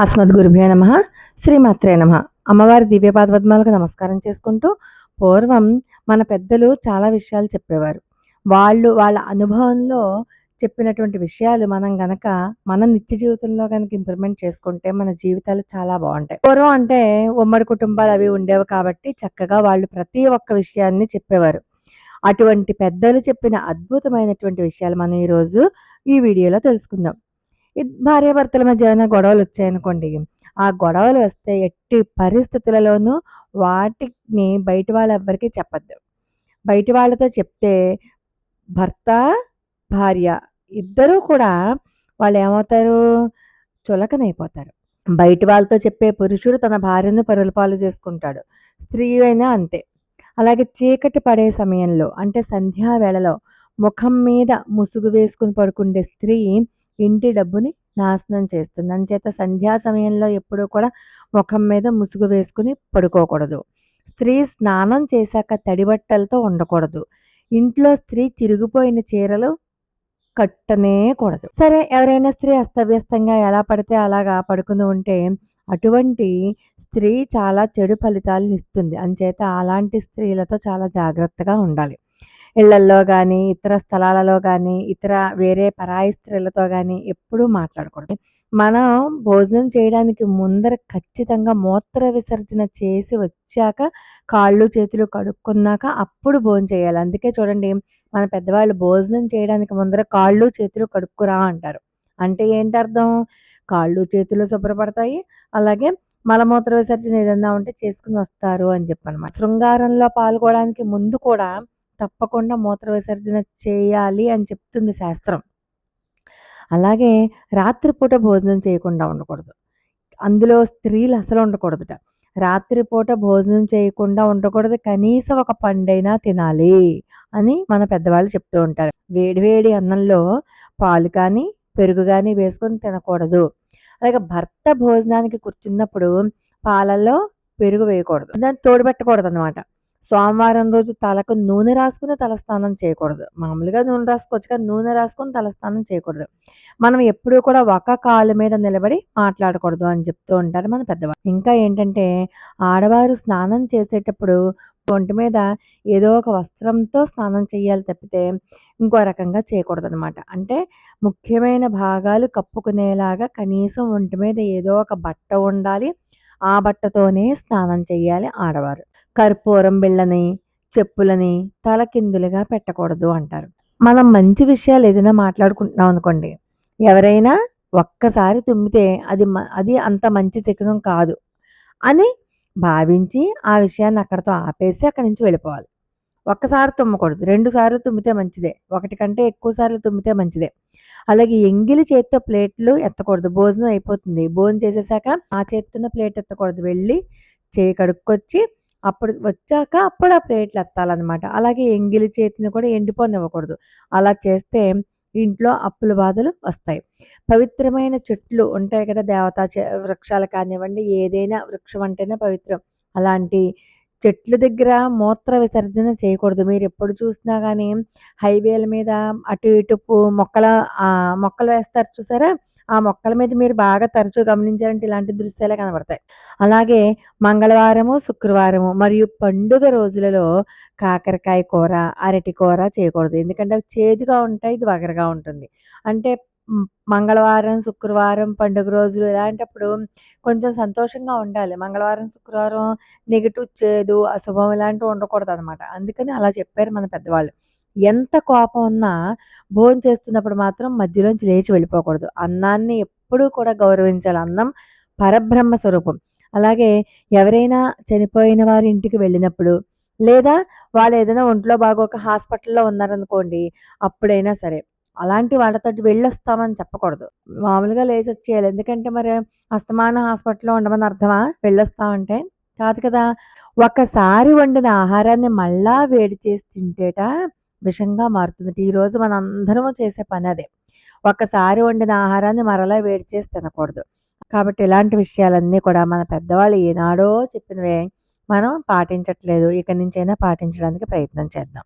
అస్మద్ గురుభ్యో నమ శ్రీమాత్రే నమ. అమ్మవారి దివ్యపాద పద్మాలకు నమస్కారం చేసుకుంటూ పూర్వం మన పెద్దలు చాలా విషయాలు చెప్పేవారు. వాళ్ళు వాళ్ళ అనుభవంలో చెప్పినటువంటి విషయాలు మనం గనక మన నిత్య జీవితంలో కనుక ఇంప్రూవ్మెంట్ చేసుకుంటే మన జీవితాలు చాలా బాగుంటాయి. పూర్వం అంటే ఉమ్మడి కుటుంబాలు అవి ఉండేవి కాబట్టి చక్కగా వాళ్ళు ప్రతి ఒక్క విషయాన్ని చెప్పేవారు. అటువంటి పెద్దలు చెప్పిన అద్భుతమైనటువంటి విషయాలు మనం ఈరోజు ఈ వీడియోలో తెలుసుకుందాం. భార్యాభర్తల మధ్య ఏమైనా గొడవలు వచ్చాయనుకోండి. ఆ గొడవలు వస్తే ఎట్టి పరిస్థితులలోనూ వాటిని బయట వాళ్ళు ఎవ్వరికీ చెప్పద్దు. బయట వాళ్ళతో చెప్తే భర్త భార్య ఇద్దరూ కూడా వాళ్ళు ఏమవుతారు చులకనైపోతారు. బయట వాళ్ళతో చెప్పే పురుషుడు తన భార్యను పరులపాలు చేసుకుంటాడు. స్త్రీ అయినా అంతే. అలాగే చీకటి పడే సమయంలో అంటే సంధ్యా వేళలో ముఖం మీద ముసుగు వేసుకుని పడుకుండే స్త్రీ ఇంటి డబ్బుని నాశనం చేస్తుంది. అంచేత సంధ్యా సమయంలో ఎప్పుడూ కూడా ముఖం మీద ముసుగు వేసుకుని పడుకోకూడదు. స్త్రీ స్నానం చేశాక తడి బట్టలతో ఉండకూడదు. ఇంట్లో స్త్రీ చిరిగిపోయిన చీరలు కట్టనే కూడదు. సరే ఎవరైనా స్త్రీ అస్తవ్యస్తంగా ఎలా పడితే అలాగా పడుకుని ఉంటే అటువంటి స్త్రీ చాలా చెడు ఫలితాలను ఇస్తుంది. అంచేత అలాంటి స్త్రీలతో చాలా జాగ్రత్తగా ఉండాలి. ఇళ్ళల్లో కానీ ఇతర స్థలాలలో కానీ ఇతర వేరే పరాయి స్త్రీలతో కానీ ఎప్పుడూ మాట్లాడకూడదు. మనం భోజనం చేయడానికి ముందర ఖచ్చితంగా మూత్ర విసర్జన చేసి వచ్చాక కాళ్ళు చేతులు కడుక్కున్నాక అప్పుడు భోజనం చేయాలి. అందుకే చూడండి మన పెద్దవాళ్ళు భోజనం చేయడానికి ముందర కాళ్ళు చేతులు కడుక్కురా అంటారు. అంటే ఏంటి అర్థం కాళ్ళు చేతులు శుభ్రపడతాయి. అలాగే మలమూత్ర విసర్జన ఏదన్నా ఉంటే చేసుకుని వస్తారు అని చెప్పనమాట. శృంగారంలో పాల్గొనడానికి ముందు కూడా తప్పకుండా మూత్ర విసర్జన చేయాలి అని చెప్తుంది శాస్త్రం. అలాగే రాత్రిపూట భోజనం చేయకుండా ఉండకూడదు. అందులో స్త్రీలు అసలు ఉండకూడదుట. రాత్రిపూట భోజనం చేయకుండా ఉండకూడదు. కనీసం ఒక పండైనా తినాలి అని మన పెద్దవాళ్ళు చెప్తూ ఉంటారు. వేడివేడి అన్నంలో పాలు కానీ పెరుగు కానీ వేసుకొని తినకూడదు. అలాగే భర్త భోజనానికి కూర్చున్నప్పుడు పాలల్లో పెరుగు వేయకూడదు. దాన్ని తోడుపెట్టకూడదు అనమాట సోమవారం రోజు తలకు నూనె రాసుకుని తలస్నానం చేయకూడదు. మామూలుగా నూనె రాసుకోవచ్చు కానీ నూనె రాసుకొని తలస్నానం చేయకూడదు. మనం ఎప్పుడూ కూడా ఒక కాలు మీద నిలబడి మాట్లాడకూడదు అని చెప్తూ ఉంటారు మన పెద్దవాళ్ళు. ఇంకా ఏంటంటే ఆడవారు స్నానం చేసేటప్పుడు ఒంటి మీద ఏదో ఒక వస్త్రంతో స్నానం చేయాలి తప్పితే ఇంకో రకంగా చేయకూడదు అనమాట అంటే ముఖ్యమైన భాగాలు కప్పుకునేలాగా కనీసం ఒంటి మీద ఏదో ఒక బట్ట ఉండాలి. ఆ బట్టతోనే స్నానం చేయాలి ఆడవారు. కర్పూరం బిళ్ళని చెప్పులని తలకిందులుగా పెట్టకూడదు అంటారు. మనం మంచి విషయాలు ఏదైనా మాట్లాడుకుంటున్నాం అనుకోండి ఎవరైనా ఒక్కసారి తుమ్మితే అది మ- అది అంత మంచి శకునం కాదు అని భావించి ఆ విషయాన్ని అక్కడితో ఆపేసి అక్కడి నుంచి వెళ్ళిపోవాలి. ఒక్కసారి తుమ్మకూడదు రెండు సార్లు తుమ్మితే మంచిదే ఒకటి కంటే ఎక్కువ సార్లు తుమ్మితే మంచిదే. అలాగే ఎంగిలి చేత్తో ప్లేట్లు ఎత్తకూడదు భోజనం అయిపోతుంది. భోజనం చేసేసాక ఆ చేత్తున్న ప్లేట్ ఎత్తకూడదు. వెళ్ళి చేయి కడుక్కొచ్చి అప్పుడు వచ్చాక అప్పుడు ఆ ప్లేట్లు ఎత్తాలన్నమాట. అలాగే ఎంగిలి చేతిని కూడా ఎండిపోనివ్వకూడదు అలా చేస్తే ఇంట్లో అప్పుల బాధలు వస్తాయి. పవిత్రమైన చెట్లు ఉంటాయి కదా దేవతా వృక్షాలు కానివ్వండి ఏదైనా వృక్షం అంటేనే పవిత్రం. అలాంటి చెట్ల దగ్గర మూత్ర విసర్జన చేయకూడదు. మీరు ఎప్పుడు చూసినా కానీ హైవేల మీద అటు ఇటు మొక్కల మొక్కలు వేస్తారు చూసారా? ఆ మొక్కల మీద మీరు బాగా తరచూ గమనించారంటే ఇలాంటి దృశ్యాలే కనబడతాయి. అలాగే మంగళవారము శుక్రవారము మరియు పండుగ రోజులలో కాకరకాయ కూర అరటి కూర చేయకూడదు. ఎందుకంటే అవి చేదుగా ఉంటాయి ఇది వగరగా ఉంటుంది. అంటే మంగళవారం శుక్రవారం పండుగ రోజులు ఇలాంటప్పుడు కొంచెం సంతోషంగా ఉండాలి. మంగళవారం శుక్రవారం నెగిటివ్ చేదు అశుభం ఇలాంటివి ఉండకూడదు అనమాట అందుకని అలా చెప్పారు మన పెద్దవాళ్ళు. ఎంత కోపం ఉన్నా భోజనం చేస్తున్నప్పుడు మాత్రం మధ్యలోంచి లేచి వెళ్ళిపోకూడదు. అన్నాన్ని ఎప్పుడూ కూడా గౌరవించాలి. అన్నం పరబ్రహ్మ స్వరూపం. అలాగే ఎవరైనా చనిపోయిన వారి ఇంటికి వెళ్ళినప్పుడు లేదా వాళ్ళు ఏదైనా ఒంట్లో బాగోక హాస్పిటల్లో ఉన్నారనుకోండి అప్పుడైనా సరే అలాంటి వాళ్ళతో వెళ్ళొస్తామని చెప్పకూడదు. మామూలుగా లేచి వచ్చేయాలి ఎందుకంటే మరి అస్తమాన హాస్పిటల్లో ఉండమని అర్థమా? వెళ్ళొస్తామంటే. కాదు కదా. ఒకసారి వండిన ఆహారాన్ని మళ్ళా వేడి చేసి తింటేట విషంగా మారుతుంది. ఈరోజు మన అందరము చేసే పని అదే. ఒకసారి వండిన ఆహారాన్ని మరలా వేడి చేసి తినకూడదు. కాబట్టి ఇలాంటి విషయాలన్నీ కూడా మన పెద్దవాళ్ళు ఏనాడో చెప్పినవే. మనం పాటించట్లేదు. ఇక నుంచైనా పాటించడానికి ప్రయత్నం చేద్దాం.